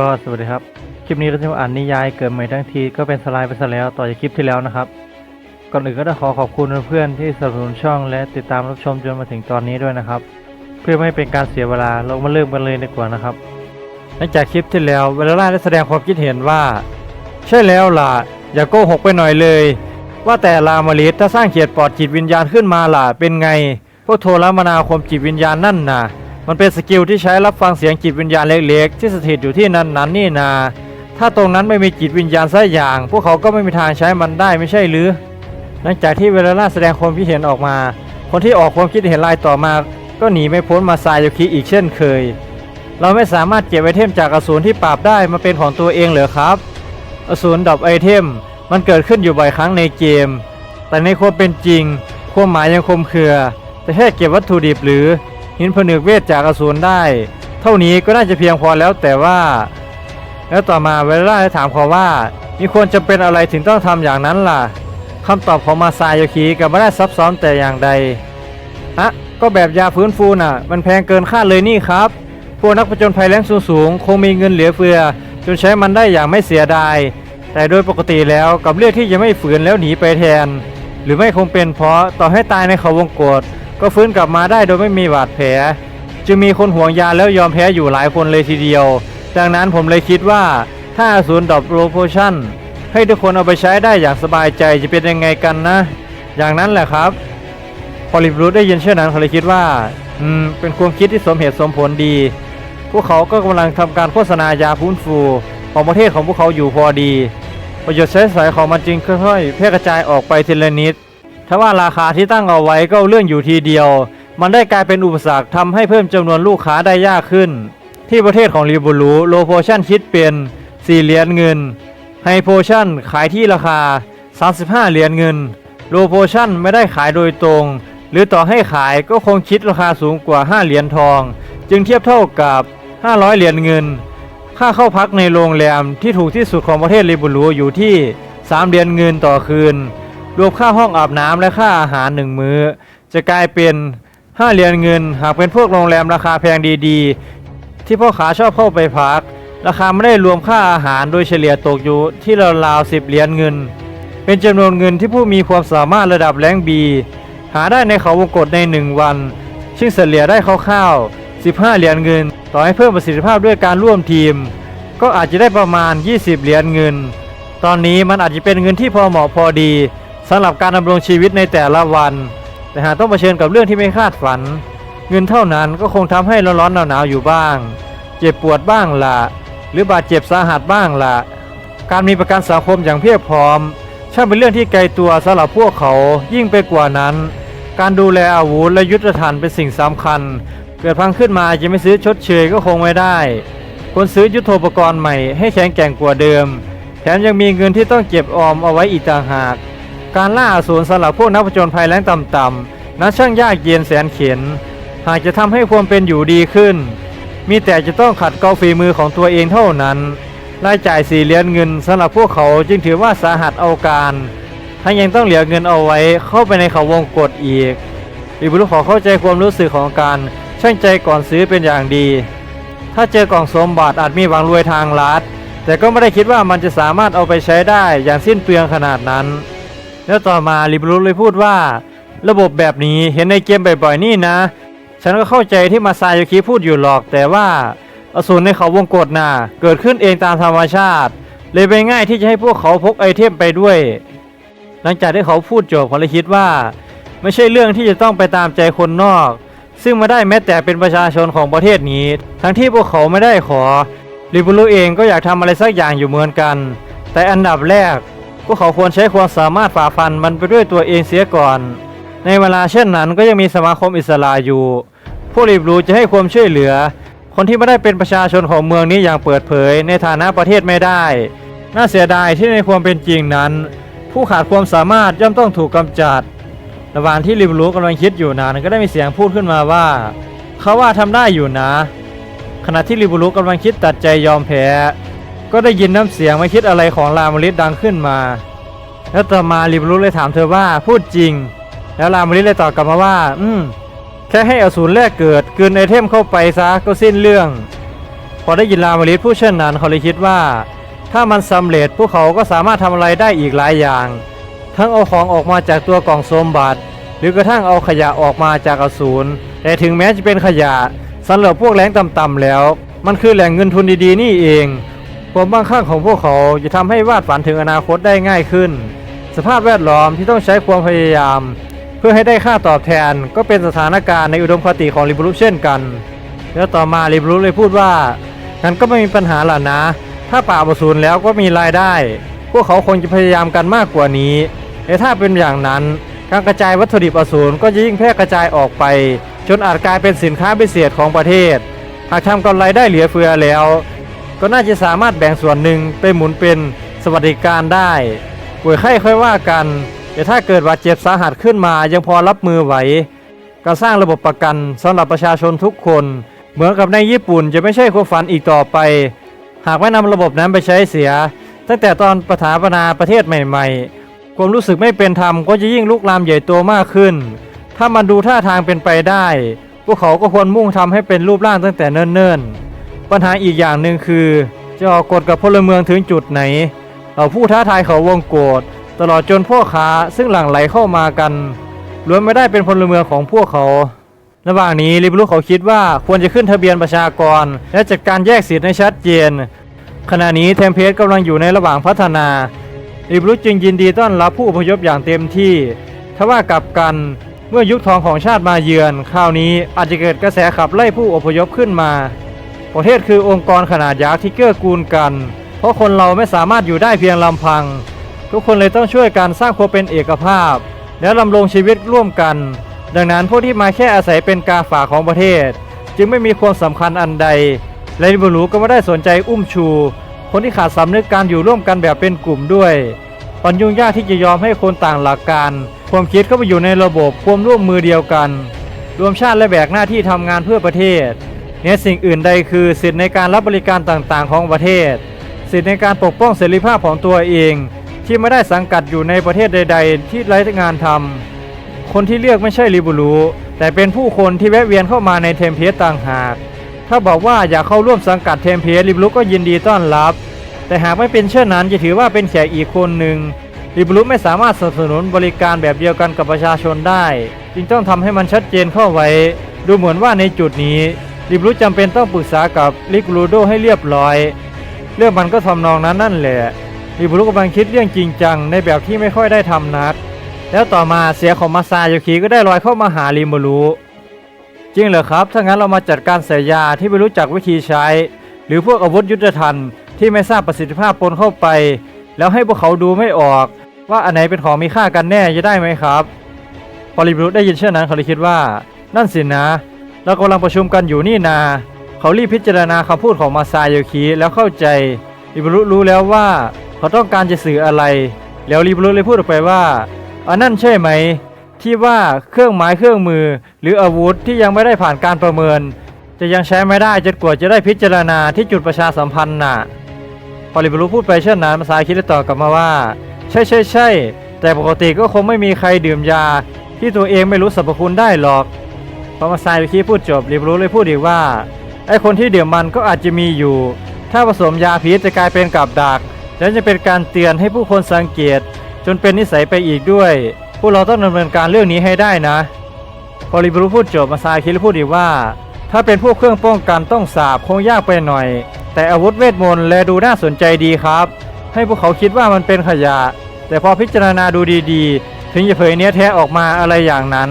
ก็สวัสดีครับ คลิปนี้เราจะมาอ่านนิยายเกิดใหม่ทั้งทีก็เป็นสไลด์ไปซะแล้วต่อจากคลิปที่แล้วนะครับ ก่อนอื่นก็ต้องขอขอบคุณเพื่อนๆที่สนับสนุนช่องและติดตามรับชมจนมาถึงตอนนี้ด้วยนะครับ เพื่อไม่ให้เป็นการเสียเวลาเรามาเริ่มกันเลยดีกว่านะครับ หลังจากคลิปที่แล้วเวลล่าได้แสดงความคิดเห็นว่า ใช่แล้วล่ะ อย่าโกหกไปหน่อยเลย ว่าแต่ลามาลิสถ้าสร้างเขียดปลอดจิตวิญญาณขึ้นมาล่ะเป็นไง พวกโทรมนาคมจิตวิญญาณนั่นน่ะ มันเป็นสกิลที่ใช้รับฟังเสียงจิตวิญญาณเล็กๆ ที่สถิตอยู่ที่นั้นนั้นนี่นา ถ้าตรงนั้นไม่มีจิตวิญญาณสักอย่าง พวกเขาก็ไม่มีทางใช้มันได้ไม่ใช่หรือ หลังจากที่เวลล่าแสดงความคิดเห็นออกมา คนที่ออกความคิดเห็นรายต่อมา ก็หนีไม่พ้นมาซายโยคิอีกเช่นเคย เราไม่สามารถเก็บไอเทมจากอสูรที่ปราบได้มาเป็นของตัวเองเหรอครับ อสูรดรอปไอเทม มันเกิดขึ้นอยู่บ่อยครั้งในเกม แต่ในความเป็นจริง ความหมายยังคมเคือ แต่แค่เก็บวัตถุดิบหรือ หินผนึกเวทจากอสูรได้ เท่านี้ก็น่าจะเพียงพอแล้วแต่ว่า แล้วต่อมาเวลาได้ถามเขาว่า มีควรจะเป็นอะไรถึงต้องทำอย่างนั้นล่ะคำตอบของมาซายโยคิกับไม่ได้ซับซ้อนแต่อย่างใดอะก็แบบยาฟื้นฟูน่ะ มันแพงเกินค่าเลยนี่ครับ พวกนักผจญภัยแรงสูงๆคงมีเงินเหลือเฟือ จนใช้มันได้อย่างไม่เสียดาย แต่โดยปกติแล้วกับเลือกที่จะไม่ฝืนแล้วหนีไปแทน หรือไม่คงเป็นเพราะต่อให้ตายในเขาวงกฏ ก็ฟื้นกลับมาได้โดยไม่มีบาดแผล จึงมีคนห่วงยาแล้วยอมแพ้อยู่หลายคนเลยทีเดียว ดังนั้นผมเลยคิดว่าถ้าอสูรดอปโรโพชั่นให้ทุกคนเอาไปใช้ได้อย่างสบายใจจะเป็นยังไงกันนะ อย่างนั้นแหละครับ พอลิบรูได้ยินเช่นนั้นเขาเลยคิดว่า อืม เป็นความคิดที่สมเหตุสมผลดี พวกเขาก็กำลังทำการโฆษณายาพื้นฟู ของประเทศของพวกเขาอยู่พอดี ประโยชน์ใช้สอยของมันจึงค่อยๆแพร่กระจายออกไปทีละนิด ถ้าว่าราคาที่ตั้งเอาไว้ก็เรื่องอยู่ทีเดียว มันได้กลายเป็นอุปสรรคทำให้เพิ่มจำนวนลูกค้าได้ยากขึ้น ที่ประเทศของรีบูรูโลโพชั่นคิดเป็น4เหรียญเงินไฮโพชั่นขายที่ราคา 35 เหรียญเงินโลโพชั่นไม่ได้ขายโดยตรง หรือต่อให้ขายก็คงคิดราคาสูงกว่า 5 เหรียญทอง จึงเทียบเท่ากับ 500 เหรียญเงิน ค่าเข้าพักในโรงแรมที่ถูกที่สุดของประเทศลิบูรูอยู่ที่ 3 เหรียญเงินต่อคืน รวมค่าห้องอาบน้ำและค่าอาหารหนึ่งมื้อ จะกลายเป็น5เหรียญเงิน หากเป็นพวกโรงแรมราคาแพงดีๆ ที่พ่อค้าชอบเข้าไปพัก ราคาไม่ได้รวมค่าอาหารโดยเฉลี่ยตกอยู่ที่ราวๆ10เหรียญเงิน เป็นจำนวนเงินที่ผู้มีความสามารถระดับแรงบีหาได้ในเขาวงกฏใน1วัน ซึ่งเฉลี่ยได้คร่าวๆ15 เหรียญเงิน ต่อให้เพิ่มประสิทธิภาพด้วยการร่วมทีม ก็อาจจะได้ประมาณ 20 เหรียญเงิน ตอนนี้มันอาจจะเป็นเงินที่พอเหมาะพอดี สำหรับการดำรงชีวิตในแต่ละวัน แต่หากต้องเผชิญกับเรื่องที่ไม่คาดฝัน เงินเท่านั้นก็คงทำให้ร้อนๆหนาวๆอยู่บ้าง เจ็บปวดบ้างละหรือบาดเจ็บสาหัสบ้างละการมีประกันสังคมอย่างเพียบพร้อมช่างเป็นเรื่องที่ไกลตัวสำหรับพวกเขายิ่งไปกว่านั้น การดูแลอาวุธและยุทธฐานเป็นสิ่งสำคัญ เกิดพังขึ้นมาจะไม่ซื้อชดเชยก็คงไม่ได้ควรซื้อยุทโธปกรณ์ใหม่ให้แข็งแกร่งกว่าเดิม แถมยังมีเงินที่ต้องเก็บออมเอาไว้อีกต่างหาก การล่าอสูรสำหรับพวกนักผจญภัยแรงต่ำๆนั้นช่างยากเย็นแสนเข็ญหากจะทำให้ความเป็นอยู่ดีขึ้น มีแต่จะต้องขัดเกลาฝีมือของตัวเองเท่านั้นรายจ่ายสี่เหรียญเงินสำหรับพวกเขาจึงถือว่าสาหัสเอาการทั้งยังต้องเหลือเงินเอาไว้เข้าไปในเขาวงกฏอีกอิบุรุขอเข้าใจความรู้สึกของการช่างใจก่อนซื้อเป็นอย่างดี ถ้าเจอกล่องสมบัติอาจมีหวังรวยทางลัดแต่ก็ไม่ได้คิดว่ามันจะสามารถเอาไปใช้ได้อย่างสิ้นเปลืองขนาดนั้น แล้วต่อมาลิบรุเลยพูดว่า ระบบแบบนี้เห็นในเกมบ่อยๆนี่นะ ฉันก็เข้าใจที่มาซายโยคิพูดอยู่หรอก แต่ว่าอสูรในเขาวงกฏน่ะเกิดขึ้นเองตามธรรมชาติ เลยเป็นง่ายที่จะให้พวกเขาพกไอเทมไปด้วย หลังจากที่เขาพูดจบผมเลยคิดว่า ไม่ใช่เรื่องที่จะต้องไปตามใจคนนอก ซึ่งไม่ได้แม้แต่เป็นประชาชนของประเทศนี้ ทั้งที่พวกเขาไม่ได้ขอลิบูรุเองก็อยากทำอะไรสักอย่างอยู่เหมือนกัน แต่อันดับแรก วกเขาควรใช้ความสามารถฝ่าฟันมันไปด้วยตัวเองเสียก่อน ในเวลาเช่นนั้นก็ยังมีสมาคมอิสระอยู่พวกลิบรูจะให้ความช่วยเหลือ คนที่ไม่ได้เป็นประชาชนของเมืองนี้อย่างเปิดเผย ในฐานะประเทศไม่ได้ น่าเสียดายที่ในความเป็นจริงนั้น ผู้ขาดความสามารถย่อมต้องถูกกำจัด ระหว่างที่ลิบรูกำลังคิดอยู่นั้นก็ได้มีเสียงพูดขึ้นมาว่า เขาว่าทำได้อยู่นะ ขณะที่ลิบูรุกำลังคิดตัดใจยอมแพ้ ก็ได้ยินน้ำเสียงไม่คิดอะไรของลามริสดังขึ้นมา แล้วต่อมาลิบูรุเลยถามเธอว่าพูดจริง แล้วลามริสเลยตอบกลับมาว่า อืมแค่ให้อสูรแรกเกิดกินไอเทมเข้าไปซะก็สิ้นเรื่อง พอได้ยินลามาริสพูดเช่นนั้นเขาเลยคิดว่า ถ้ามันสำเร็จพวกเขาก็สามารถทำอะไรได้อีกหลายอย่าง ทั้งเอาของออกมาจากตัวกล่องสมบัติ หรือกระทั่งเอาขยะออกมาจากอสูรแต่ถึงแม้จะเป็นขยะสำหรับพวกแรงต่ำๆแล้ว มันคือแหล่งเงินทุนดีๆนี่เอง ความบ้างข้างของพวกเขาจะทำให้วาดฝันถึงอนาคตได้ง่ายขึ้น สภาพแวดล้อมที่ต้องใช้ความพยายาม เพื่อให้ได้ค่าตอบแทนก็เป็นสถานการณ์ในอุดมคติของลิบรุเช่นกัน แล้วต่อมาลิบรุเลยพูดว่างั้นก็ไม่มีปัญหาหล่ะนะ ถ้าป่าบสูญแล้วก็มีรายได้ พวกเขาคงจะพยายามกันมากกว่านี้แต่ถ้าเป็นอย่างนั้นการกระจายวัตถุดิบอสูรก็จะยิ่งแพร่กระจายออกไป จนอาจกลายเป็นสินค้าพิเศษของประเทศ หากทำกำไรได้เหลือเฟือแล้ว ก็น่าจะสามารถแบ่งส่วนหนึ่งไปหมุนเป็นสวัสดิการได้ป่วยไข้ค่อยว่ากัน แต่ถ้าเกิดบาดเจ็บสาหัสขึ้นมายังพอรับมือไหวการสร้างระบบประกันสำหรับประชาชนทุกคน เหมือนกับในญี่ปุ่นจะไม่ใช่ความฝันอีกต่อไป หากไม่นำระบบนั้นไปใช้เสีย ตั้งแต่ตอนประถาปนาประเทศใหม่ๆ ความรู้สึกไม่เป็นธรรมก็จะยิ่งลุกลามใหญ่โตมากขึ้น ถ้ามันดูท่าทางเป็นไปได้ พวกเขาก็ควรมุ่งทำให้เป็นรูปร่างตั้งแต่เนิ่นๆ ปัญหาอีกอย่างหนึ่งคือ จะออกกฎกับพลเมืองถึงจุดไหนเอาผู้ท้าทายเขาวงโกรธตลอดจนพ่อค้าซึ่งหลั่งไหลเข้ามากันล้วนไม่ได้เป็นพลเมืองของพวกเขาระหว่างนี้ลิบลุเขาคิดว่าควรจะขึ้นทะเบียนประชากร และจัดการแยกสิทธิ์ให้ชัดเจน ขณะนี้เทมเพสกำลังอยู่ในระหว่างพัฒนาลิบลุจึงยินดีต้อนรับผู้อพยพอย่างเต็มที่ทว่ากลับกันเมื่อยุคทองของชาติมาเยือน คราวนี้อาจจะเกิดกระแสขับไล่ผู้อพยพขึ้นมา ประเทศคือองค์กรขนาดยักษ์ที่เกื้อกูลกัน เพราะคนเราไม่สามารถอยู่ได้เพียงลำพัง ทุกคนเลยต้องช่วยกันสร้างความเป็นเอกภาพ และดำรงชีวิตร่วมกัน ดังนั้นพวกที่มาแค่อาศัยเป็นกาฝากของประเทศ จึงไม่มีความสำคัญอันใดและบูรูก็ไม่ได้สนใจอุ้มชู คนที่ขาดสำนึกการอยู่ร่วมกันแบบเป็นกลุ่มด้วยมันยุ่งยากที่จะยอมให้คนต่างหลักการ ความคิดเข้าไปอยู่ในระบบความร่วมมือเดียวกัน รวมชาติและแบกหน้าที่ทำงานเพื่อประเทศ เหนือสิ่งอื่นใดคือสิทธิในการรับบริการต่างๆ ของประเทศ สิทธิในการปกป้องเสรีภาพของตัวเอง ที่ไม่ได้สังกัดอยู่ในประเทศใด ๆ ที่ไร้งานทำคนที่เลือกไม่ใช่ลิบูรูแต่เป็นผู้คนที่แวะเวียนเข้ามาในเทมเพสต่างหาก ถ้าบอกว่าอยากเข้าร่วมสังกัดเทมเพสลิบูรูก็ยินดีต้อนรับ แต่หากไม่เป็นเช่นนั้นจะถือว่าเป็นแขกอีกคนหนึ่งลิบูรุไม่สามารถสนับสนุนบริการแบบเดียวกันกับประชาชนได้ จึงต้องทำให้มันชัดเจนเข้าไว้ ดูเหมือนว่าในจุดนี้ ลิบูรุจำเป็นต้องปรึกษากับลิกรูโดให้เรียบร้อย เรื่องมันก็ทำนองนั้นนั่นแหละลิบูรุกำลังคิดเรื่องจริงจังในแบบที่ไม่ค่อยได้ทำนัก แล้วต่อมาเสียของมาซาโยคิก็ได้ลอยเข้ามาหาลิมูรุจริงเหรอครับ ถ้างั้นเรามาจัดการใส่ยยาที่ไม่รู้จักวิธีใช้ หรือพวกอาวุธยุทธทันที่ไม่ทราบประสิทธิภาพปนเข้าไป แล้วให้พวกเขาดูไม่ออก ว่าอันไหนเป็นของมีค่ากันแน่จะได้ไหมครับ พอลิบรุได้ยินเช่นนั้นเขาเลยคิดว่า นั่นสินะ เรากำลังประชุมกันอยู่นี่นา เขารีบพิจารณาคำพูดของมาซาโยคิแล้วเข้าใจลิบรุรู้แล้วว่าเขาต้องการจะสื่ออะไร แล้วลิบรุเลยพูดออกไปว่าอันนั่นใช่ไหม ที่ว่าเครื่องหมายเครื่องมือ หรืออาวุธที่ยังไม่ได้ผ่านการประเมิน จะยังใช้ไม่ได้จนกว่าจะได้พิจารณาที่จุดประชาสัมพันธ์น่ะพอลิบรูพูดไปเช่นนั้นมาซาคิดได้ตอบกลับมาว่า ใช่ใช่ใช่แต่ปกติก็คงไม่มีใครดื่มยา ที่ตัวเองไม่รู้สรรพคุณได้หรอก พอมาซาคิพูดจบลิบรูเลยพูดอีกว่าไอคนที่ดื่มมันก็อาจจะมีอยู่ ถ้าผสมยาพิษจะกลายเป็นกับดักและจะเป็นการเตือนให้ผู้คนสังเกต จนเป็นนิสัยไปอีกด้วย พวกเราต้องดำเนินการเรื่องนี้ให้ได้นะ พอลิบรูพูดจบมาซาคิเลยพูดอีกว่า ถ้าเป็นพวกเครื่องป้องกันต้องสาบคงยากไปหน่อย แต่อาวุธเวทมนต์แลดูน่าสนใจดีครับ ให้พวกเขาคิดว่ามันเป็นขยะ แต่พอพิจารณาดูดีๆ ถึงจะเผยเนื้อแท้ออกมาอะไรอย่างนั้น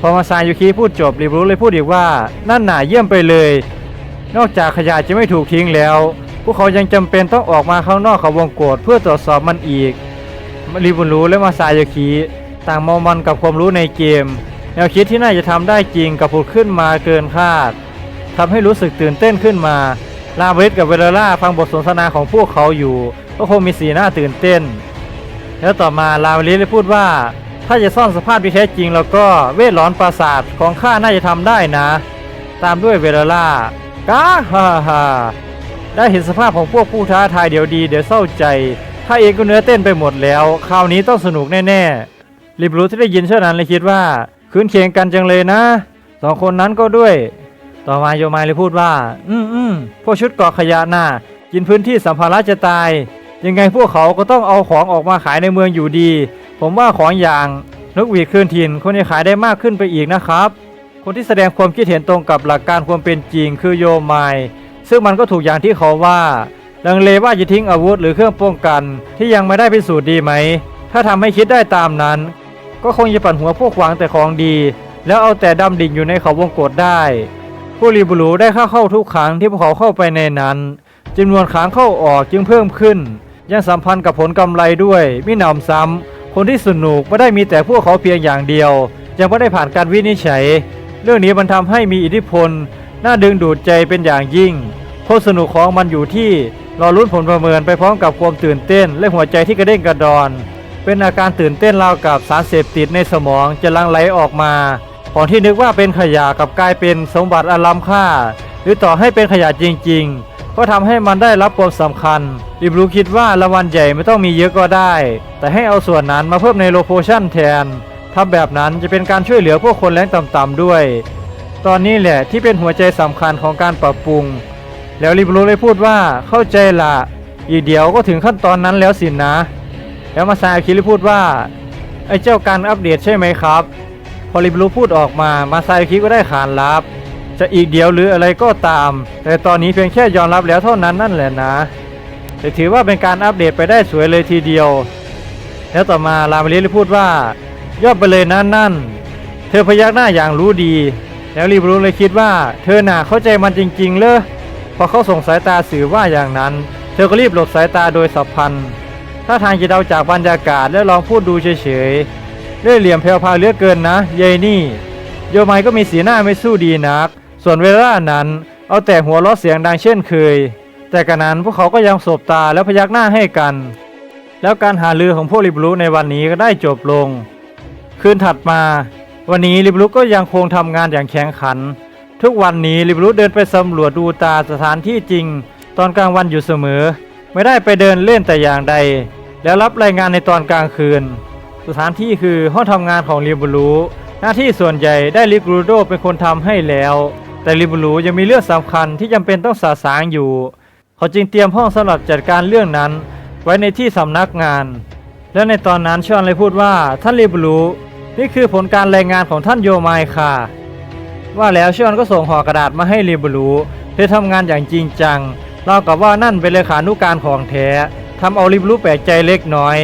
พอมาซายุคิพูดจบริบรุเลยพูดอีกว่านั่นหน่าเยี่ยมไปเลย นอกจากขยะจะไม่ถูกทิ้งแล้ว พวกเขายังจำเป็นต้องออกมาข้างนอกเขาวงโกฏเพื่อตรวจสอบมันอีกริบุรุและมาซายาคิต่างมองมันกับความรู้ในเกม แนวคิดที่น่าจะทำได้จริงกับผุดขึ้นมาเกินคาดทำให้รู้สึกตื่นเต้นขึ้นมาลาบริสกับเวลล่าฟังบทสนทนาของพวกเขาอยู่ ก็คงมีสีหน้าตื่นเต้น แล้วต่อมาลาบริสได้พูดว่า ถ้าจะซ่อนสภาพที่แท้จริง แล้วก็เวทหลอนปราสาทของข้าน่าจะทำได้นะ ตามด้วยเวลล่ากาฮ่าฮ่าได้เห็นสภาพของพวกผู้ท้าทายเดี๋ยวดีเดี๋ยวเศร้าใจข้าเองก็เนื้อเต้นไปหมดแล้ว คราวนี้ต้องสนุกแน่ๆลิบรู้ที่ได้ยินเช่นนั้นเลยคิดว่าคืนเคียงกันจังเลยนะสองคนนั้นก็ด้วย ต่อมาโยมายเลยพูดว่า อืมอืมพวกชุดเกาะขยะน่ะกินพื้นที่สัมภาระจะตาย ยังไงพวกเขาก็ต้องเอาของออกมาขายในเมืองอยู่ดี ผมว่าของอย่างนกหวีดคืนถิ่นคนจะขายได้มากขึ้นไปอีกนะครับ คนที่แสดงความคิดเห็นตรงกับหลักการความเป็นจริงคือโยมายซึ่งมันก็ถูกอย่างที่เขาว่าลังเลว่าจะทิ้งอาวุธหรือเครื่องป้องกันที่ยังไม่ได้พิสูจน์ดีไหม ถ้าทำให้คิดได้ตามนั้น ก็คงจะปั่นหัวพวกหวังแต่ของดี แล้วเอาแต่ดำดิ่งอยู่ในเขาวงกฏได้ ผู้รีบุรูได้เข้าเข้าทุกครั้งที่พวกเขาเข้าไปในนั้นจำนวนครั้งเข้าออกจึงเพิ่มขึ้น ยังสัมพันธ์กับผลกำไรด้วยมิหนำซ้ำ คนที่สนุกไม่ได้มีแต่พวกเขาเพียงอย่างเดียว ยังไม่ได้ผ่านการวินิจฉัย เรื่องนี้มันทำให้มีอิทธิพล น่าดึงดูดใจเป็นอย่างยิ่งคนสนุกของมันอยู่ที่รอลุ้นผลประเมินไปพร้อมกับความตื่นเต้น และหัวใจที่กระเด้งกระดอน เป็นอาการตื่นเต้นราวกับสารเสพติดในสมองจะลังไหลออกมาของที่นึกว่าเป็นขยะกับกลายเป็นสมบัติอันล้ำค่า หรือต่อให้เป็นขยะจริง ๆ ก็ทำให้มันได้รับความสำคัญริบรูคิดว่ารางวัลใหญ่ไม่ต้องมีเยอะก็ได้ แต่ให้เอาส่วนนั้นมาเพิ่มในโลโพชั่นแทนทำแบบนั้นจะเป็นการช่วยเหลือพวกคนแรงต่ำๆด้วย ตอนนี้แหละที่เป็นหัวใจสำคัญของการปรับปรุง แล้วริบรูเลยพูดว่าเข้าใจละอีกเดี๋ยวก็ถึงขั้นตอนนั้นแล้วสินนะ แล้วมาซาคิริพูดว่า ไอ้เจ้าการอัปเดตใช่ไหมครับ พอริบรูพูดออกมามาซาคิก็ได้ขานรับ จะอีกเดียวหรืออะไรก็ตาม แต่ตอนนี้เพียงแค่ยอมรับแล้วเท่านั้นนั่นแหละนะ แต่ถือว่าเป็นการอัปเดตไปได้สวยเลยทีเดียว แล้วต่อมาลามารีเลยพูดว่า ยอดไปเลยนั่นนั่น เธอพยักหน้าอย่างรู้ดี แล้วรีบรู้เลยคิดว่า เธอหน่ะเข้าใจมันจริง ๆ เลยพอเขาส่งสายตาสื่อว่าอย่างนั้น เธอก็รีบหลบสายตาโดยสับพันถ้าทางจะเดาจากบรรยากาศและลองพูดดูเฉยๆเล่ห์เหลี่ยมแผ่วๆเลือกเกินนะเยายนี่ โยไมก็มีสีหน้าไม่สู้ดีนัก ส่วนเวลานั้นเอาแต่หัวเราะเสียงดังเช่นเคย แต่กันนั้นพวกเขาก็ยังสบตาแล้วพยักหน้าให้กัน แล้วการหาลือของพวกริบลูในวันนี้ก็ได้จบลง คืนถัดมา วันนี้ลิบลุก็ยังคงทำงานอย่างแข็งขัน ทุกวันนี้ลิบลุเดินไปสำรวจดูตาสถานที่จริง ตอนกลางวันอยู่เสมอ ไม่ได้ไปเดินเล่นแต่อย่างใด แล้วรับรายงานในตอนกลางคืน สถานที่คือห้องทำงานของลิบลุหน้าที่ส่วนใหญ่ได้ลิกรูโดเป็นคนทำให้แล้ว แต่ลิบลุยังมีเรื่องสำคัญที่จำเป็นต้องสาสางอยู่ เขาจึงเตรียมห้องสำหรับจัดการเรื่องนั้น ไว้ในที่สำนักงาน และในตอนนั้นชอนเลยพูดว่าท่านลิบลูนี่คือผลการรายงานของท่านโยไมายค่ะ ว่าแล้วชอนก็ส่งห่อกระดาษมาให้ลิบลูเธอทำงานอย่างจริงจังรากับว่านั่นเป็นเลขานุการของแท้ทำเอาลิบลูแปลกใจเล็กน้อย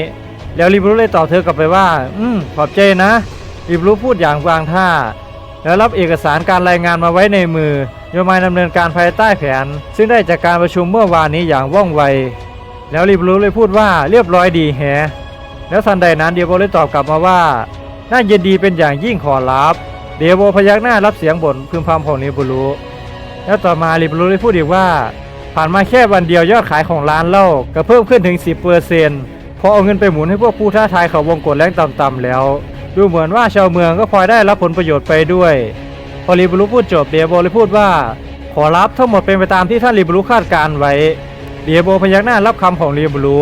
แล้วลิบลูเลยตอบเธอกลับไปว่า อืมขอบใจนะลิบลูพูดอย่างวางท่า แล้วรับเอกสารการรายงานมาไว้ในมือโยมายดำเนินการภายใต้แผน ซึ่งได้จากการประชุมเมื่อวานนี้อย่างว่องไว แล้วรีบรู้เลยพูดว่าเรียบร้อยดีแฮะแล้วทันใดนั้นเดียโบเลยตอบกลับมาว่าน่ายินดีเป็นอย่างยิ่งขอรับเดียโบพยักหน้ารับเสียงบ่นพึมพำของริบุรุแล้วต่อมาริบุรุเลยพูดอีกว่า ผ่านมาแค่วันเดียวยอดขายของร้านเหล้าก็เพิ่มขึ้นถึง 10%เปอร์เซ็นพอเอาเงินไปหมุนให้พวกผู้ท้าทายเขาวงกดแรงต่ำๆแล้ว ดูเหมือนว่าชาวเมืองก็พลอยได้รับผลประโยชน์ไปด้วยพอริบุรุพูดจบเดียโบเลยพูดว่า ขอรับทั้งหมดเป็นไปตามที่ท่านริบุรุคาดการไว้เดียโบพยักหน้ารับคำของรีบุรุ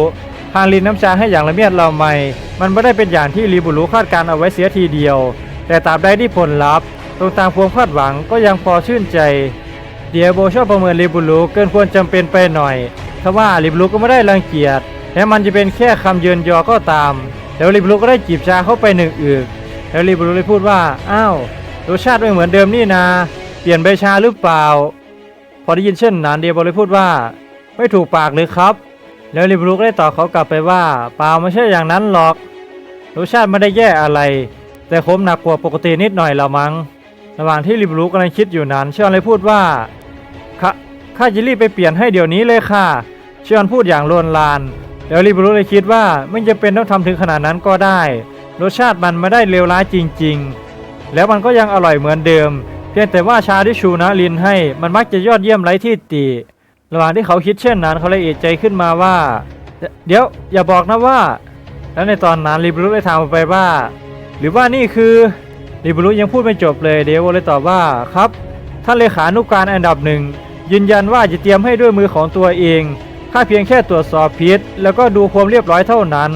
พางลินน้ำชาให้อย่างละเมียดละไม มันไม่ได้เป็นอย่างที่รีบุรุคาดการเอาไว้เสียทีเดียว แต่ตราบใดที่ผลลัพธ์ตรงตามความคาดหวังก็ยังพอชื่นใจ เดียโบชอบประเมินรีบุรุเกินควรจำเป็นไปหน่อยทว่ารีบุรุก็ไม่ได้รังเกียจแม้มันจะเป็นแค่คำเยินยอก็ตาม แล้วรีบุรุก็ได้จีบชาเข้าไปหนึ่งอึกแล้วรีบุรุเลยพูดว่า อ้าวรสชาติไม่เหมือนเดิมนี่นา เปลี่ยนใบชาหรือเปล่า พอได้ยินเช่นนั้นเดียโบเลยพูดว่า ไม่ถูกปากเลยครับ แล้วริบลูก็ได้ตอบเขากลับไปว่า เปล่าไม่ใช่อย่างนั้นหรอก รสชาติไม่ได้แย่อะไร แต่ขมหนักกว่าปกตินิดหน่อยละมั้ง ระหว่างที่ริบลูกำลังคิดอยู่นั้น เชอนเลยพูดว่าข้าข้าจะรีบไปเปลี่ยนให้เดี๋ยวนี้เลยค่ะ เชอนพูดอย่างโลนลาน แล้วริบลูเลยคิดว่าไม่จะเป็นต้องทำถึงขนาดนั้นก็ได้ รสชาติมันไม่ได้เลวร้ายจริง ๆ แล้วมันก็ยังอร่อยเหมือนเดิม เพียงแต่ว่าชาที่ชูนะลินให้มันมักจะยอดเยี่ยมไร้ที่ติระหว่างที่เขาคิดเช่นนั้นเขาเลยเอะใจขึ้นมาว่า เดี๋ยวอย่าบอกนะว่า แล้วในตอนนั้นริบรุเลยถามไปว่า หรือว่านี่คือริบรุยังพูดไม่จบเลยเดวเลยตอบว่าครับท่านเลขานุกการอันดับหนึ่งยืนยันว่าจะเตรียมให้ด้วยมือของตัวเอง ข้าเพียงแค่ตรวจสอบพิษแล้วก็ดูความเรียบร้อยเท่านั้น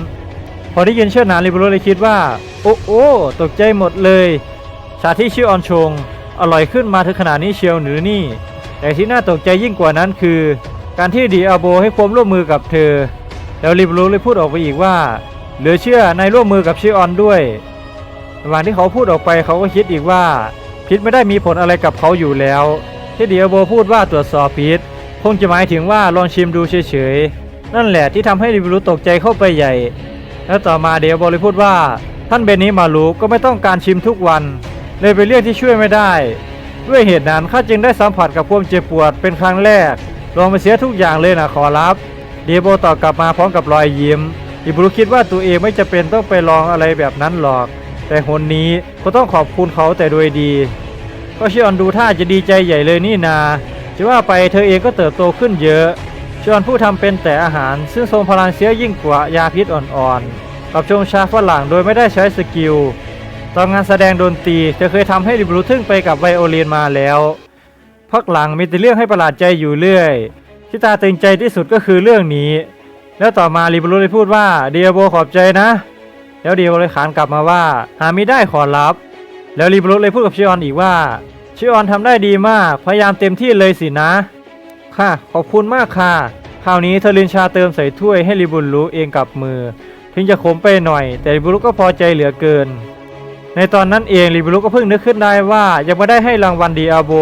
พอได้ยินเช่นนั้นริบรุเลยคิดว่า โอ้โอ้ตกใจหมดเลย ชาที่ชื่อออนชง อร่อยขึ้นมาถึงขนาดนี้เชียวหรือนี่ แต่ที่น่าตกใจยิ่งกว่านั้นคือ การที่ดีอาโบให้ความร่วมมือกับเธอ แล้วริบรูเลยพูดออกไปอีกว่า เหลือเชื่อนายร่วมมือกับชิออนด้วยระหว่างที่เขาพูดออกไปเขาก็คิดอีกว่าพิษไม่ได้มีผลอะไรกับเขาอยู่แล้ว ที่ดีอาโบพูดว่าตรวจสอบพิษ คงจะหมายถึงว่าลองชิมดูเฉยๆ นั่นแหละที่ทำให้ริบรูตกใจเข้าไปใหญ่ แล้วต่อมาเดียบเลพูดว่า ท่านเบนนี้มารู้ก็ไม่ต้องการชิมทุกวัน เลยไปเรียกที่ช่วยไม่ได้ ด้วยเหตุนั้นข้าจึงได้สัมผัสกับความเจ็บปวดเป็นครั้งแรก ลองไปเสียทุกอย่างเลยนะขอรับ เดียโบตอบกลับมาพร้อมกับรอยยิ้มอิบรุคิดว่าตัวเองไม่จะเป็นต้องไปลองอะไรแบบนั้นหรอก แต่หนนี้ก็ต้องขอบคุณเขาแต่โดยดี ก็ชิออนดูท่าจะดีใจใหญ่เลยนี่นา จะว่าไปเธอเองก็เติบโตขึ้นเยอะชิอนผู้ทำเป็นแต่อาหาร ซึ่งทรงพลังเสียยิ่งกว่ายาพิษอ่อนๆกับชงชาฝรั่งโดยไม่ได้ใช้สกิล ตอนงานแสดงดนตรีเธอเคยทำให้ริบรูทึ่งไปกับไวโอลินมาแล้ว พักหลังมีแต่เรื่องให้ประหลาดใจอยู่เรื่อย ที่ตาตึงใจที่สุดก็คือเรื่องนี้ แล้วต่อมาริบรูเลยพูดว่าเดียโบขอบใจนะ แล้วเดียโบเลยขานกลับมาว่า หาไม่ได้ขอรับ แล้วริบรูเลยพูดกับชิออนอีกว่า ชิออนทำได้ดีมาก พยายามเต็มที่เลยสินะ ค่ะ ขอบคุณมากค่ะ คราวนี้เธอลินชาเติมใส่ถ้วยให้ริบุลรู้เองกับมือ ถึงจะขมไปหน่อย แต่ริบุรุก็พอใจเหลือเกิน ในตอนนั้นเองริบุรุก็เพิ่งนึกขึ้นได้ว่ายังไม่ได้ให้รางวัลดีอาโบ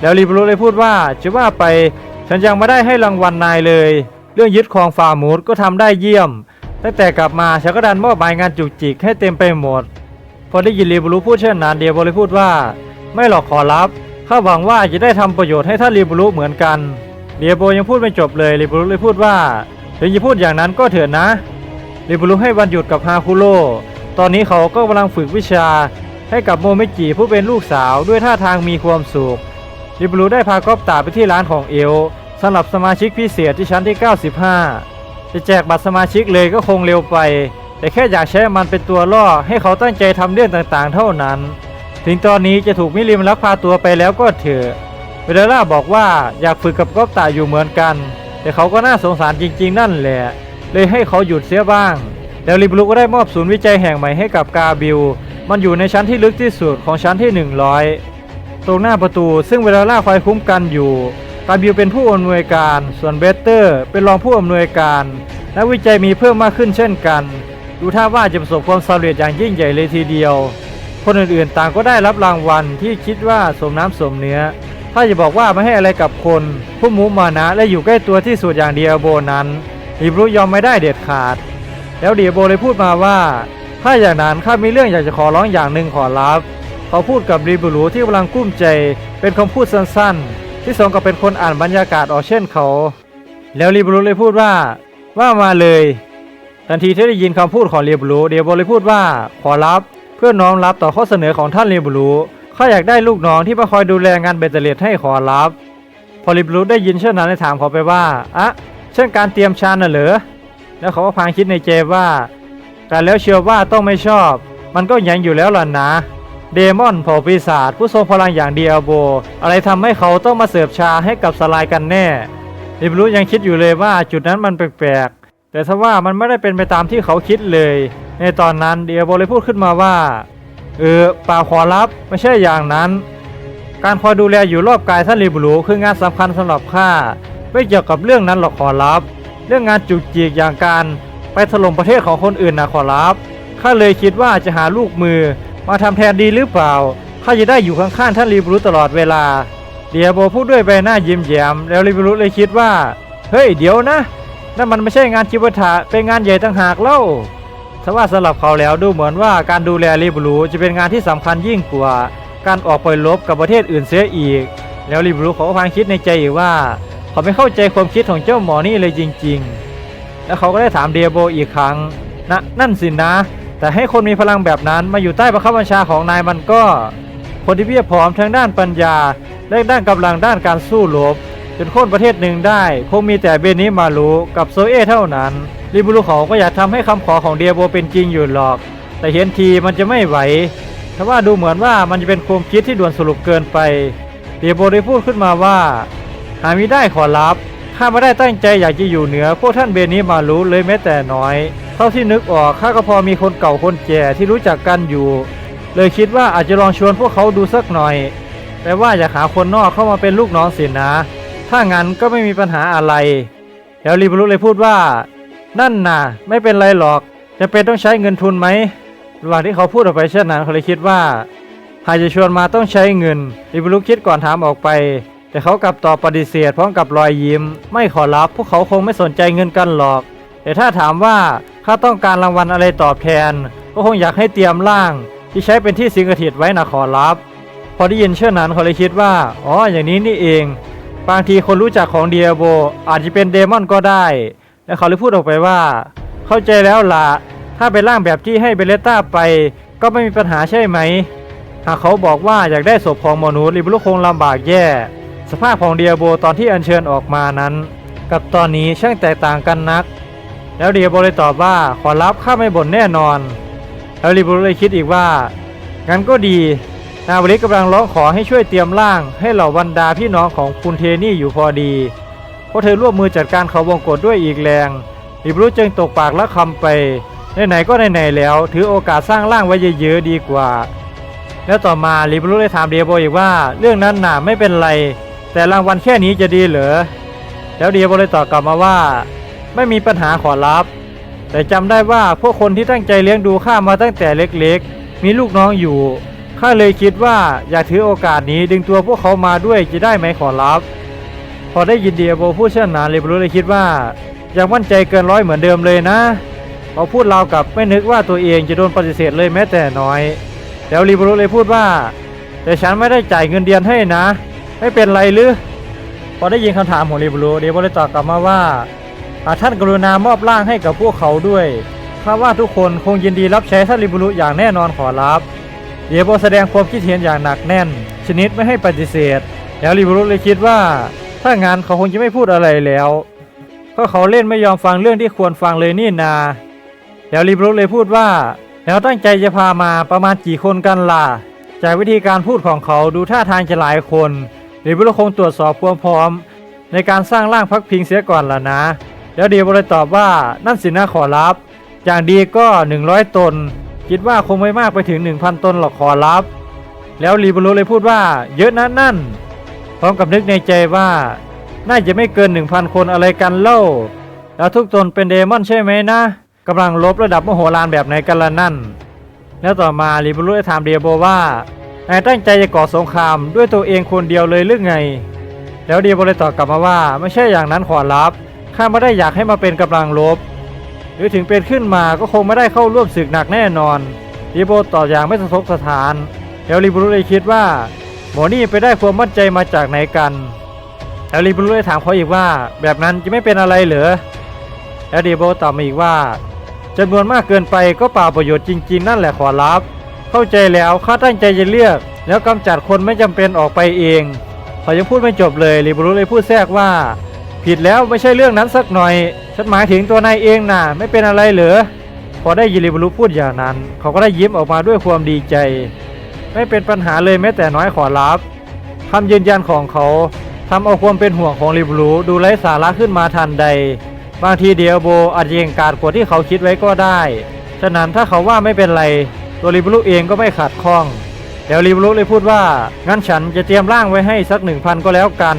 แล้วริบุรุเลยพูดว่าจะว่าไป ฉันยังไม่ได้ให้รางวัลนายเลย เรื่องยึดครองฟาร์มูดก็ทำได้เยี่ยม ตั้งแต่กลับมาฉันก็ดันมอบหมายงานจุกจิกให้เต็มไปหมด พอได้ยินริบุรุพูดเช่นนั้นเดียโบเลยพูดว่า ไม่หรอกขอรับข้าหวังว่าจะได้ทำประโยชน์ให้ท่านริบุรุเหมือนกันเดียโบยังพูดไม่จบเลยริบุรุเลยพูดว่า ถึงจะพูดอย่างนั้นก็เถิดนะริบุรุให้วันหยุดกับฮาคุโร่ตอนนี้เขาก็กำลังฝึกวิชาให้กับโมเมจิผู้เป็นลูกสาวด้วยท่าทางมีความสุขริบุรุได้พากอบตาไปที่ร้านของเอลสำหรับสมาชิกพิเศษที่ชั้นที่ 95 จะแจกบัตรสมาชิกเลยก็คงเร็วไป แต่แค่อยากใช้มันเป็นตัวล่อให้เขาตั้งใจทำเรื่องต่างๆ เท่านั้น ถึงตอนนี้จะถูกมิลิมลักพาตัวไปแล้วก็เถอะเวเดล่าบอกว่าอยากฝึกกับกอบตาอยู่เหมือนกัน แต่เขาก็น่าสงสารจริง ๆ นั่นแหละ เลยให้เขาหยุดเสียบ้าง แล้วริบลุก็ได้มอบศูนย์วิจัยแห่งใหม่ให้กับกาบิล มันอยู่ในชั้นที่ลึกที่สุดของชั้นที่ 100 ตรงหน้าประตูซึ่งเวลาล่าคอยคุ้มกันอยู่กาบิลเป็นผู้อำนวยการ ส่วนเบเตอร์ เป็นรองผู้อำนวยการนักวิจัยมีเพิ่มมากขึ้นเช่นกัน ดูท่าว่าจะประสบความสำเร็จอย่างยิ่งใหญ่เลยทีเดียว คนอื่นๆต่างก็ได้รับรางวัลที่คิดว่าสมน้ำสมเนื้อ ถ้าจะบอกว่าไม่ให้อะไรกับคน ผู้มุมานะและอยู่ใกล้ตัวที่สุดอย่างเดียโบนั้นอิบรุยอมไม่ได้เด็ดขาด แล้วเดียโบเลยพูดมาว่า ถ้าอย่างนั้นข้ามีเรื่องอยากจะขอร้องอย่างหนึ่งขอรับ เขาพูดกับรีบุรุที่กำลังกุ้มใจ เป็นคำพูดสั้นๆ ที่สมกับเป็นคนอ่านบรรยากาศออกเช่นเขา แล้วรีบุรุเลยพูดว่า ว่ามาเลย ทันทีที่ได้ยินคำพูดของเรียบรูเดียโบเลยพูดว่าขอรับ พื่อน้อมรับต่อข้อเสนอของท่านเรียบรูข้าอยากได้ลูกน้องที่มาคอยดูแลงานเบตเตเลตให้ขอรับ พอรียบรูได้ยินเช่นนั้นเลยถามเขาไปว่าอะเช่นการเตรียมชานน่ะเหรอแล้วเขาก็พางคิดในใจว่า แต่แล้วเชื่อว่าต้องไม่ชอบ มันก็ยังอยู่แล้วล่ะนะ เดมอนเผ่าปีศาจผู้ทรงพลังอย่างเดียโบ อะไรทำให้เขาต้องมาเสิร์ฟชาให้กับสลายกันแน่ริบรูยังคิดอยู่เลยว่าจุดนั้นมันแปลกๆแต่ถ้าว่ามันไม่ได้เป็นไปตามที่เขาคิดเลย ในตอนนั้นเดียโบเลยพูดขึ้นมาว่า เออป่าขอรับไม่ใช่อย่างนั้น การคอยดูแลอยู่รอบกายท่านริบรูคืองานสำคัญสำหรับข้าไม่เกี่ยวกับเรื่องนั้นหรอกขอรับ เรื่องงานจุกจิกอย่างการไปถล่มประเทศของคนอื่นนะขอรับข้าเลยคิดว่าจะหาลูกมือมาทำแทนดีหรือเปล่าข้าจะได้อยู่ข้างๆท่านรีบรุตลอดเวลา เดียโบพูดด้วยใบหน้ายิ้มแย้มแล้วรีบรุเลยคิดว่า เฮ้ยเดี๋ยวนะนั่นมันไม่ใช่งานจิวถะเป็นงานใหญ่ต่างหากเล่า ทว่าสำหรับเขาแล้วดูเหมือนว่าการดูแลรีบรุจะเป็นงานที่สำคัญยิ่งกว่าการออกไปรบกับประเทศอื่นเสียอีก แล้วรีบรุเขาก็พังคิดในใจอีกว่าเขาไม่เข้าใจความคิดของเจ้าหมอนี่เลยจริง ๆ แล้วเขาก็ได้ถามเดียโบอีกครั้งนะนั่นสินะ แต่ให้คนมีพลังแบบนั้นมาอยู่ใต้บังคับบัญชาของนายมันก็ คนที่เพียบพร้อมทั้งด้านปัญญา และด้านกำลังด้านการสู้รบจนโค่นประเทศหนึ่งได้ คงมีแต่เบนิมารุกับโซเอเท่านั้น ริบุรุเขาก็อยากทำให้คำขอของเดียโบเป็นจริงอยู่หรอก แต่เห็นทีมันจะไม่ไหวเพราะว่าดูเหมือนว่ามันจะเป็นความคิดที่ด่วนสรุปเกินไป เดียโบได้พูดขึ้นมาว่า หามิได้ขอรับ ข้าไม่ได้ตั้งใจอยากจะอยู่เหนือ พวกท่านเบนิมารุเลยแม้แต่น้อย เท่าที่นึกออกข้าก็พอมีคนเก่าคนแก่ที่รู้จักกันอยู่ เลยคิดว่าอาจจะลองชวนพวกเขาดูสักหน่อยแปลว่าอยากหาคนนอกเข้ามาเป็นลูกน้องสินนะถ้างั้นก็ไม่มีปัญหาอะไร แล้วริบรุเลยพูดว่า นั่นน่ะ ไม่เป็นไรหรอกจะเป็นต้องใช้เงินทุนไหมระหว่างที่เขาพูดออกไปเช่นนั้นเขาเลยคิดว่า หากจะชวนมาต้องใช้เงินริบรุคิดก่อนถามออกไป แต่เขากลับตอบปฏิเสธพร้อมกับรอยยิ้ม ไม่ขอรับ พวกเขาคงไม่สนใจเงินกันหรอก แต่ถ้าถามว่าข้าต้องการรางวัลอะไรตอบแทน ก็คงอยากให้เตรียมร่าง ที่ใช้เป็นที่สิงสถิตไว้นะขอรับ พอได้ยินเช่นนั้นเขาเลยคิดว่าอ๋ออย่างนี้นี่เอง บางทีคนรู้จักของเดียโบอาจจะเป็นเดมอนก็ได้ และเขาเลยพูดออกไปว่า เข้าใจแล้วละถ้าเป็นร่างแบบที่ให้เบเลต้าไป ก็ไม่มีปัญหาใช่ไหม หากเขาบอกว่าอยากได้ศพของหมอนูริบลุคงลำบากแย่ สภาพของเดียโบตอนที่อัญเชิญออกมานั้น กับตอนนี้ช่างแตกต่างกันนัก แล้วเดียโบเลยตอบว่าขอรับข้าไม่บ่นแน่นอน แล้วริบลุเลยคิดอีกว่างั้นก็ดีนาบริกกำลังร้องขอให้ช่วยเตรียมร่าง ให้เหล่าบรรดาพี่น้องของคุณเทนี่อยู่พอดี พราะเธอร่วมมือจัดการเขาวงกฏด้วยอีกแรงริบรุจึงตกปากและคำไปไหนๆก็ไหนๆแล้ว ถือโอกาสสร้างร่างไว้เยอะๆดีกว่า แล้วต่อมาริบรุเลยถามเดียโบอีกว่า เรื่องนั้นน่ะไม่เป็นไร แต่รางวัลแค่นี้จะดีเหรอแล้วเดียโบเลยตอบกลับมาว่า ไม่มีปัญหาขอรับ แต่จำได้ว่าพวกคนที่ตั้งใจเลี้ยงดูข้ามาตั้งแต่เล็กๆ มีลูกน้องอยู่ข้าเลยคิดว่าอยากถือโอกาสนี้ดึงตัวพวกเขามาด้วยจะได้ไหมขอรับ พอได้ยินเดียโบพูดเช่นนั้นเลยบรู้เลยคิดว่ายังมั่นใจเกินร้อยเหมือนเดิมเลยนะเขาพูดราวกับไม่นึกว่าตัวเองจะโดนปฏิเสธเลยแม้แต่น้อย แล้วรีบรู้เลยพูดว่า แต่ฉันไม่ได้จ่ายเงินเดือนให้นะ ไม่เป็นไรหรือ พอได้ยินคำถามของรีบรู้เดียโบเลยตอบกลับมาว่าหากท่านกรุณามอบร่างให้กับพวกเขาด้วยข้าว่าทุกคนคงยินดีรับใช้ท่านริบุรุอย่างแน่นอนขอรับเดียโบแสดงความคิดเห็นอย่างหนักแน่น ชนิดไม่ให้ปฏิเสธ แล้วริบุรุเลยคิดว่า ถ้างั้นเขาคงจะไม่พูดอะไรแล้ว ก็เขาเล่นไม่ยอมฟังเรื่องที่ควรฟังเลยนี่นา แล้วริบุรุเลยพูดว่า แล้วตั้งใจจะพามาประมาณกี่คนกันล่ะ จากวิธีการพูดของเขาดูท่าทางจะหลายคนริบุรุคงตรวจสอบความพร้อม ในการสร้างร่างพักพิงเสียก่อนล่ะนะ แล้วเดียบเลยตอบว่านั่นสินะขอรับ อย่างดีก็ 100 ตน คิดว่าคงไม่มากไปถึง 1,000 ตนหรอกขอรับ แล้วรีบรูเลยพูดว่า เยอะนะนั่น พร้อมกับนึกในใจว่า น่าจะไม่เกิน 1,000 คนอะไรกันเล่า แล้วทุกตนเป็นเดมอนใช่ไหมนะกำลังลบระดับมโหฬารแบบไหนกันละนั่น แล้วต่อมารีบรูได้ถามเดียโบว่านายตั้งใจจะก่อสงครามด้วยตัวเองคนเดียวเลยหรือไง แล้วเดียโบเลยตอบกลับมาว่าไม่ใช่อย่างนั้นขอรับข้าไม่ได้อยากให้มาเป็นกำลังลบ หรือถึงเป็นขึ้นมาก็คงไม่ได้เข้าร่วมศึกหนักแน่นอนรียโบตอบอย่างไม่สะทกสถานแล้วรีบรุเลยคิดว่า หมอนี่ไปได้ความมั่นใจมาจากไหนกันแล้วรีบรุเลยถามเขาอีกว่า แบบนั้นจะไม่เป็นอะไรเหรอแล้วรีโบตอบมาอีกว่าจำนวนมากเกินไปก็เปล่าประโยชน์จริง ๆ นั่นแหละขอรับ เข้าใจแล้วข้าตั้งใจจะเลือก แล้วกำจัดคนไม่จำเป็นออกไปเองเขายังพูดไม่จบเลยรีบรุเลยพูดแทรกว่า ผิดแล้วไม่ใช่เรื่องนั้นสักหน่อย ฉันหมายถึงตัวนายเองน่ะ ไม่เป็นอะไรเหรอพอได้ยินริบรุพูดอย่างนั้น เขาก็ได้ยิ้มออกมาด้วยความดีใจ ไม่เป็นปัญหาเลยแม้แต่น้อยขอรับคำยืนยันของเขาทำเอาความเป็นห่วงของริบรุดูไร้สาระขึ้นมาทันใด บางทีเดียวโบอาจเก่งกาจกว่าที่เขาคิดไว้ก็ได้ ฉะนั้นถ้าเขาว่าไม่เป็นไร ตัวริบรุเองก็ไม่ขาดข้องแล้วริบรุเลยพูดว่างั้นฉันจะเตรียมร่างไว้ให้สักหนึ่งพันก็แล้วกัน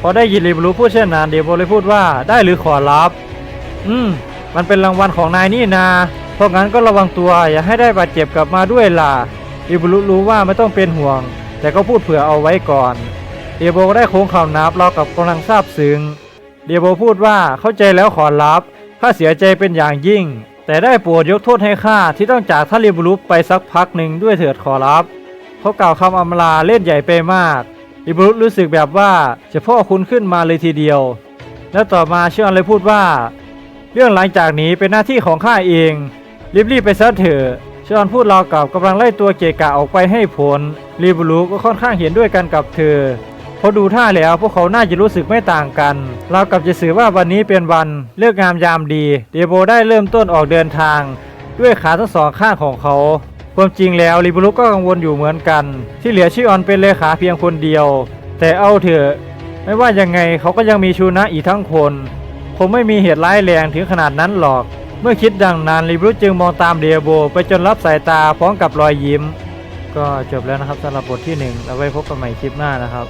พอได้ยินริบรูพูดเช่นนั้นเดียโบเลยพูดว่าได้หรือขอรับ อืม มันเป็นรางวัลของนายนี่นาเพราะงั้นก็ระวังตัวอย่าให้ได้บาดเจ็บกลับมาด้วยล่ะ ริบรูรู้ว่าไม่ต้องเป็นห่วง แต่ก็พูดเผื่อเอาไว้ก่อนเดียโบก็ได้โค้งข่าวนับเรากับกำลังทราบซึ้งเดียโบพูดว่าเข้าใจแล้วขอรับข้าเสียใจเป็นอย่างยิ่ง แต่ได้โปรดยกโทษให้ข้าที่ต้องจากท่านริบรู้ไปสักพักหนึ่งด้วยเถิดขอรับเขากล่าวคำอำลาเล่นใหญ่ไปมากอิบรุรู้สึกแบบว่าจะพ่อคุณขึ้นมาเลยทีเดียว แล้วต่อมาเชื่อนเลยพูดว่า เรื่องหลังจากนี้เป็นหน้าที่ของข้าเอง รีบๆไปซะเถอะ ชอนพูดราวกับกำลังไล่ตัวเกกะออกไปให้ผลรีบรูก็ค่อนข้างเห็นด้วยกันกับเธอเพราะดูท่าแล้วพวกเขาน่าจะรู้สึกไม่ต่างกัน เรากับจะสื่อว่าวันนี้เป็นวันเลือกงามยามดี เดโบได้เริ่มต้นออกเดินทาง ด้วยขาทั้งสองข้างของเขาความจริงแล้วริบุรุก็กังวลอยู่เหมือนกัน ที่เหลือชิออนเป็นเลขาเพียงคนเดียว แต่เอาเถอะ ไม่ว่ายังไงเขาก็ยังมีชูนะอีกทั้งคนคงไม่มีเหตุร้ายแรงถึงขนาดนั้นหรอก เมื่อคิดดังนั้นริบุรุจึงมองตามเดียโบ ไปจนรับสายตาพร้อมกับรอยยิ้ม ก็จบแล้วนะครับสำหรับบทที่หนึ่งเราไว้พบกันใหม่คลิปหน้านะครับ